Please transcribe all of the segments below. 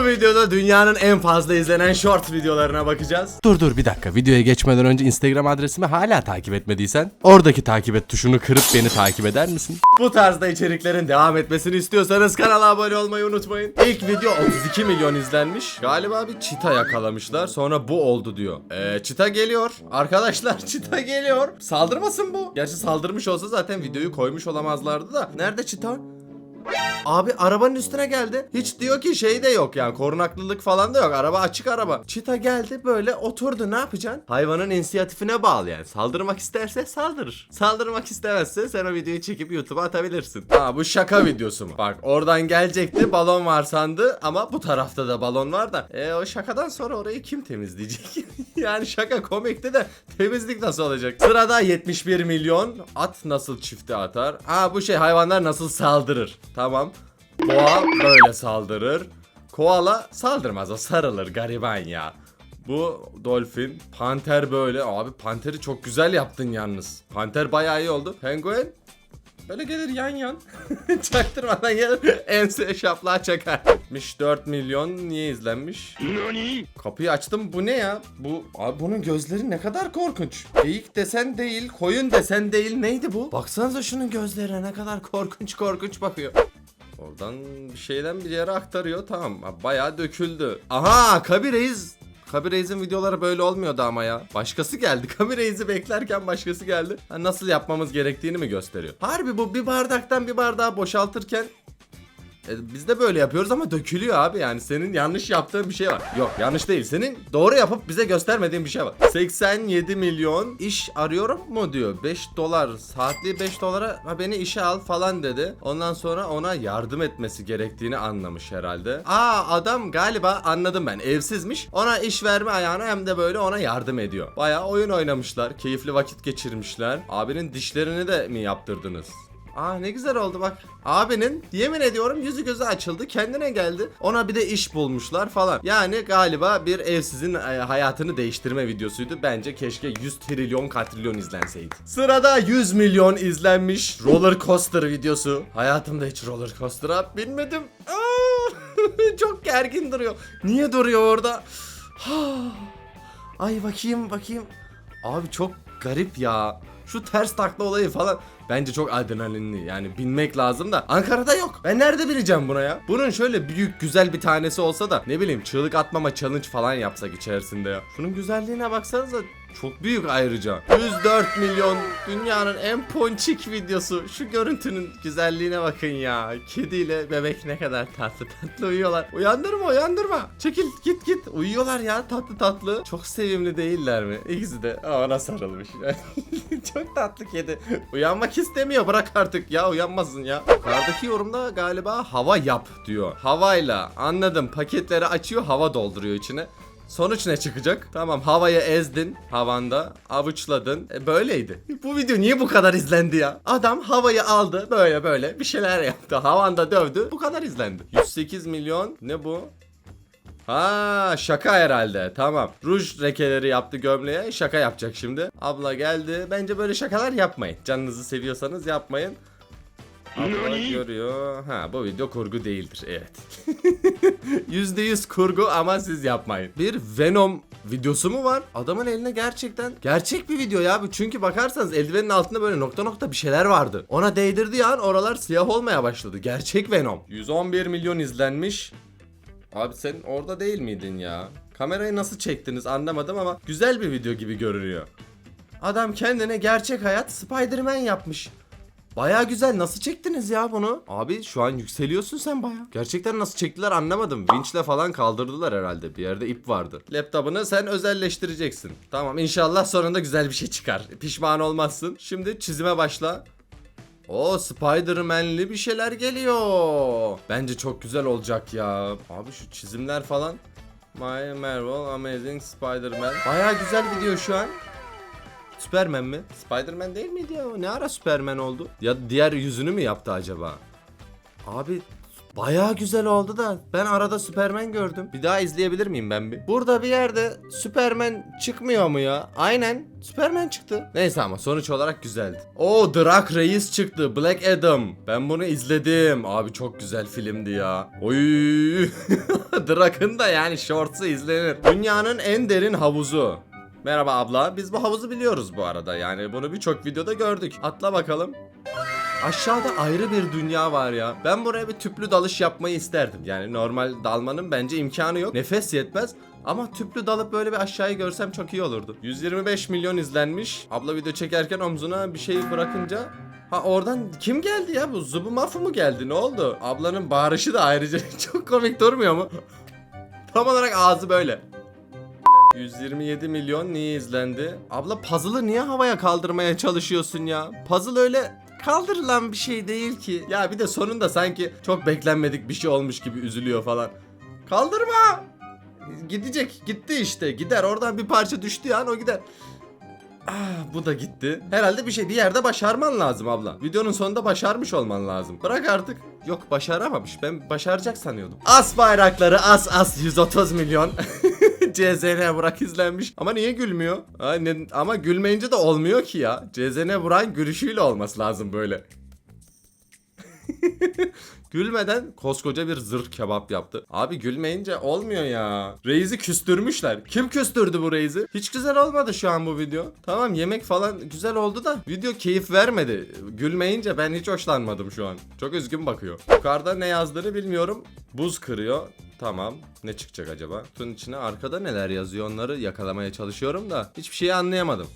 Bu videoda dünyanın en fazla izlenen short videolarına bakacağız. Dur dur bir dakika videoya geçmeden önce Instagram adresimi hala takip etmediysen oradaki takip et tuşunu kırıp beni takip eder misin? Bu tarzda içeriklerin devam etmesini istiyorsanız kanala abone olmayı unutmayın. İlk video 32 milyon izlenmiş. Galiba bir çita yakalamışlar. Sonra bu oldu diyor. Ee, çita geliyor. Arkadaşlar çita geliyor. Saldırmasın bu. Gerçi saldırmış olsa zaten videoyu koymuş olamazlardı da. Nerede çita? Abi arabanın üstüne geldi. Hiç diyor ki şey de yok yani korunaklılık falan da yok. Araba açık araba. Çita geldi böyle oturdu ne yapacaksın? Hayvanın inisiyatifine bağlı yani. Saldırmak isterse saldırır. Saldırmak istemezse sen o videoyu çekip YouTube'a atabilirsin. Aa bu şaka videosu mu? Bak oradan gelecekti balon var sandı ama bu tarafta da balon var da. E o şakadan sonra orayı kim temizleyecek? yani şaka komikti de temizlik nasıl olacak? Sırada 71 milyon at nasıl çifte atar? Aa bu şey hayvanlar nasıl saldırır? Tamam. Boğa böyle saldırır. Koala saldırmaz o sarılır gariban ya. Bu dolfin, panter böyle. Abi panteri çok güzel yaptın yalnız. Panter bayağı iyi oldu. Penguen böyle gelir yan yan. Çaktırmadan gelir ense şaplığa çakar. 74 milyon niye izlenmiş? Kapıyı açtım bu ne ya? Bu abi bunun gözleri ne kadar korkunç. Geyik desen değil, koyun desen değil neydi bu? Baksanıza şunun gözlerine ne kadar korkunç korkunç bakıyor. Oradan bir şeyden bir yere aktarıyor tamam. Bayağı döküldü. Aha Kabi Reis'in videoları böyle olmuyordu ama ya. Başkası geldi. Kabi Reis'i beklerken başkası geldi. Nasıl yapmamız gerektiğini mi gösteriyor? Harbi bu bir bardaktan bir bardağı boşaltırken e, biz de böyle yapıyoruz ama dökülüyor abi yani senin yanlış yaptığın bir şey var. Yok yanlış değil senin doğru yapıp bize göstermediğin bir şey var. 87 milyon iş arıyorum mu diyor. 5 dolar saatli 5 dolara ha, beni işe al falan dedi. Ondan sonra ona yardım etmesi gerektiğini anlamış herhalde. Aa adam galiba anladım ben evsizmiş. Ona iş verme ayağına hem de böyle ona yardım ediyor. Baya oyun oynamışlar. Keyifli vakit geçirmişler. Abinin dişlerini de mi yaptırdınız? Aa ne güzel oldu bak. Abinin yemin ediyorum yüzü gözü açıldı kendine geldi. Ona bir de iş bulmuşlar falan. Yani galiba bir evsizin e, hayatını değiştirme videosuydu. Bence keşke 100 trilyon katrilyon izlenseydi. Sırada 100 milyon izlenmiş roller coaster videosu. Hayatımda hiç roller coaster'a binmedim. Çok gergin duruyor. Niye duruyor orada? Ay bakayım bakayım. Abi çok garip ya. Şu ters takla olayı falan bence çok adrenalinli. Yani binmek lazım da Ankara'da yok. Ben nerede bineceğim buna ya? Bunun şöyle büyük güzel bir tanesi olsa da ne bileyim çığlık atmama challenge falan yapsak içerisinde ya. Şunun güzelliğine baksanıza çok büyük ayrıca. 104 milyon dünyanın en ponçik videosu. Şu görüntünün güzelliğine bakın ya. Kediyle bebek ne kadar tatlı tatlı uyuyorlar. Uyandırma uyandırma. Çekil git git. Uyuyorlar ya tatlı tatlı. Çok sevimli değiller mi? İkisi de ona sarılmış. Çok tatlı kedi. Uyanmak istemiyor bırak artık ya uyanmasın ya. Yukarıdaki yorumda galiba hava yap diyor. Havayla anladım paketleri açıyor hava dolduruyor içine. Sonuç ne çıkacak? Tamam havayı ezdin havanda avuçladın e, böyleydi. Bu video niye bu kadar izlendi ya? Adam havayı aldı böyle böyle bir şeyler yaptı havanda dövdü bu kadar izlendi. 108 milyon ne bu? Ha şaka herhalde tamam. Ruj rekeleri yaptı gömleğe şaka yapacak şimdi. Abla geldi bence böyle şakalar yapmayın. Canınızı seviyorsanız yapmayın. Abla görüyor. Ha bu video kurgu değildir evet. %100 kurgu ama siz yapmayın. Bir Venom videosu mu var? Adamın eline gerçekten gerçek bir video ya bu. Çünkü bakarsanız eldivenin altında böyle nokta nokta bir şeyler vardı. Ona değdirdiği an oralar siyah olmaya başladı. Gerçek Venom. 111 milyon izlenmiş. Abi sen orada değil miydin ya? Kamerayı nasıl çektiniz anlamadım ama güzel bir video gibi görünüyor. Adam kendine gerçek hayat Spider-Man yapmış. Baya güzel nasıl çektiniz ya bunu? Abi şu an yükseliyorsun sen baya. Gerçekten nasıl çektiler anlamadım. Vinçle falan kaldırdılar herhalde. Bir yerde ip vardı. Laptopunu sen özelleştireceksin. Tamam inşallah sonunda güzel bir şey çıkar. Pişman olmazsın. Şimdi çizime başla. O Spider-Man'li bir şeyler geliyor. Bence çok güzel olacak ya. Abi şu çizimler falan. My Marvel Amazing Spider-Man. Baya güzel gidiyor şu an. Superman mi? Spider-Man değil miydi ya? O Ne ara Superman oldu? Ya diğer yüzünü mü yaptı acaba? Abi Bayağı güzel oldu da ben arada Superman gördüm. Bir daha izleyebilir miyim ben bir? Burada bir yerde Superman çıkmıyor mu ya? Aynen Superman çıktı. Neyse ama sonuç olarak güzeldi. Oo Drak Reis çıktı. Black Adam. Ben bunu izledim. Abi çok güzel filmdi ya. Oy. Drak'ın da yani shorts'ı izlenir. Dünyanın en derin havuzu. Merhaba abla. Biz bu havuzu biliyoruz bu arada. Yani bunu birçok videoda gördük. Atla bakalım. Aşağıda ayrı bir dünya var ya. Ben buraya bir tüplü dalış yapmayı isterdim. Yani normal dalmanın bence imkanı yok. Nefes yetmez. Ama tüplü dalıp böyle bir aşağıyı görsem çok iyi olurdu. 125 milyon izlenmiş. Abla video çekerken omzuna bir şey bırakınca Ha oradan kim geldi ya bu Zubu Mafu mu geldi ne oldu? Ablanın bağırışı da ayrıca çok komik durmuyor mu? Tam olarak ağzı böyle. 127 milyon niye izlendi? Abla puzzle'ı niye havaya kaldırmaya çalışıyorsun ya? Puzzle öyle kaldırılan bir şey değil ki. Ya bir de sonunda sanki çok beklenmedik bir şey olmuş gibi üzülüyor falan. Kaldırma! Gidecek. Gitti işte. Gider. Oradan bir parça düştüğü an o gider. Ah, bu da gitti. Herhalde bir şey bir yerde başarman lazım abla. Videonun sonunda başarmış olman lazım. Bırak artık. Yok başaramamış. Ben başaracak sanıyordum. As bayrakları as as 130 milyon. CZN Burak izlenmiş. Ama niye gülmüyor? Ne- ama gülmeyince de olmuyor ki ya. CZN Burak'ın gülüşüyle olması lazım böyle. Gülmeden koskoca bir zırh kebap yaptı. Abi gülmeyince olmuyor ya. Reis'i küstürmüşler. Kim küstürdü bu Reis'i? Hiç güzel olmadı şu an bu video. Tamam yemek falan güzel oldu da video keyif vermedi. Gülmeyince ben hiç hoşlanmadım şu an. Çok üzgün bakıyor. Yukarıda ne yazdığını bilmiyorum. Buz kırıyor. Tamam. Ne çıkacak acaba? Kutunun içine arkada neler yazıyor onları yakalamaya çalışıyorum da hiçbir şeyi anlayamadım.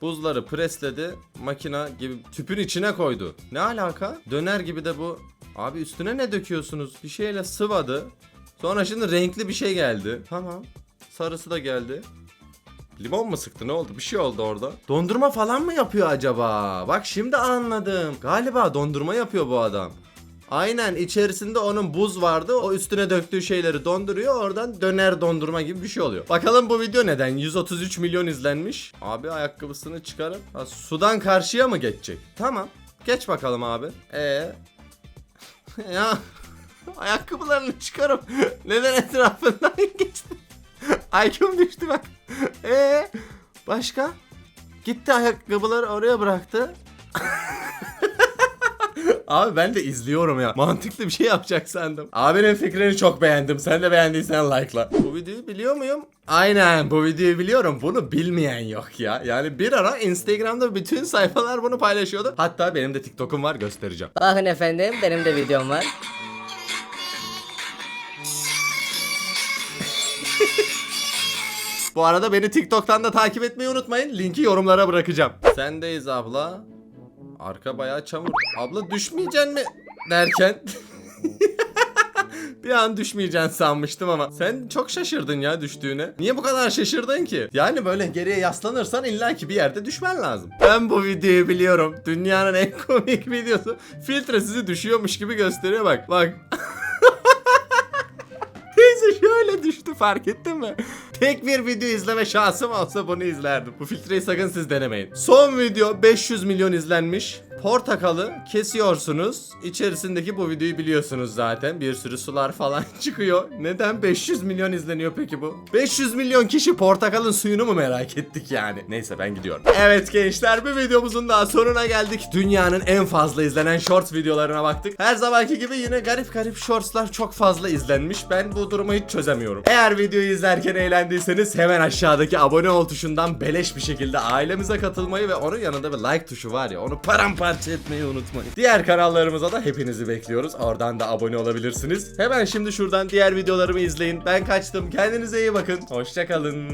Buzları presledi, makina gibi tüpün içine koydu. Ne alaka? Döner gibi de bu. Abi üstüne ne döküyorsunuz? Bir şeyle sıvadı. Sonra şimdi renkli bir şey geldi. Tamam. Sarısı da geldi. Limon mu sıktı ne oldu? Bir şey oldu orada. Dondurma falan mı yapıyor acaba? Bak şimdi anladım. Galiba dondurma yapıyor bu adam. Aynen içerisinde onun buz vardı. O üstüne döktüğü şeyleri donduruyor. Oradan döner dondurma gibi bir şey oluyor. Bakalım bu video neden? 133 milyon izlenmiş. Abi ayakkabısını çıkarıp ha, sudan karşıya mı geçecek? Tamam. Geç bakalım abi. Ee ya ayakkabılarını çıkarıp neden etrafından geçti? IQ'm düştü bak. Ee başka? Gitti ayakkabıları oraya bıraktı. Abi ben de izliyorum ya. Mantıklı bir şey yapacak sandım. Abinin fikrini çok beğendim. Sen de beğendiysen like'la. Bu videoyu biliyor muyum? Aynen bu videoyu biliyorum. Bunu bilmeyen yok ya. Yani bir ara Instagram'da bütün sayfalar bunu paylaşıyordu. Hatta benim de TikTok'um var göstereceğim. Bakın efendim benim de videom var. Bu arada beni TikTok'tan da takip etmeyi unutmayın. Linki yorumlara bırakacağım. Sendeyiz abla. Arka bayağı çamur. Abla düşmeyeceksin mi? Derken. Bir an düşmeyeceksin sanmıştım ama sen çok şaşırdın ya düştüğüne. Niye bu kadar şaşırdın ki? Yani böyle geriye yaslanırsan illaki bir yerde düşmen lazım. Ben bu videoyu biliyorum. Dünyanın en komik videosu. Filtre sizi düşüyormuş gibi gösteriyor bak. Bak. Teyze şöyle düştü fark ettin mi? Tek bir video izleme şansım olsa bunu izlerdim. Bu filtreyi sakın siz denemeyin. Son video 500 milyon izlenmiş. Portakalı kesiyorsunuz. İçerisindeki bu videoyu biliyorsunuz zaten. Bir sürü sular falan çıkıyor. Neden 500 milyon izleniyor peki bu? 500 milyon kişi portakalın suyunu mu merak ettik yani? Neyse ben gidiyorum. Evet gençler bir videomuzun daha sonuna geldik. Dünyanın en fazla izlenen shorts videolarına baktık. Her zamanki gibi yine garip garip shortslar çok fazla izlenmiş. Ben bu durumu hiç çözemiyorum. Eğer videoyu izlerken eğlendiyseniz hemen aşağıdaki abone ol tuşundan beleş bir şekilde ailemize katılmayı ve onun yanında bir like tuşu var ya onu paramparça etmeyi unutmayın. Diğer kanallarımıza da hepinizi bekliyoruz. Oradan da abone olabilirsiniz. Hemen şimdi şuradan diğer videolarımı izleyin. Ben kaçtım. Kendinize iyi bakın. Hoşçakalın.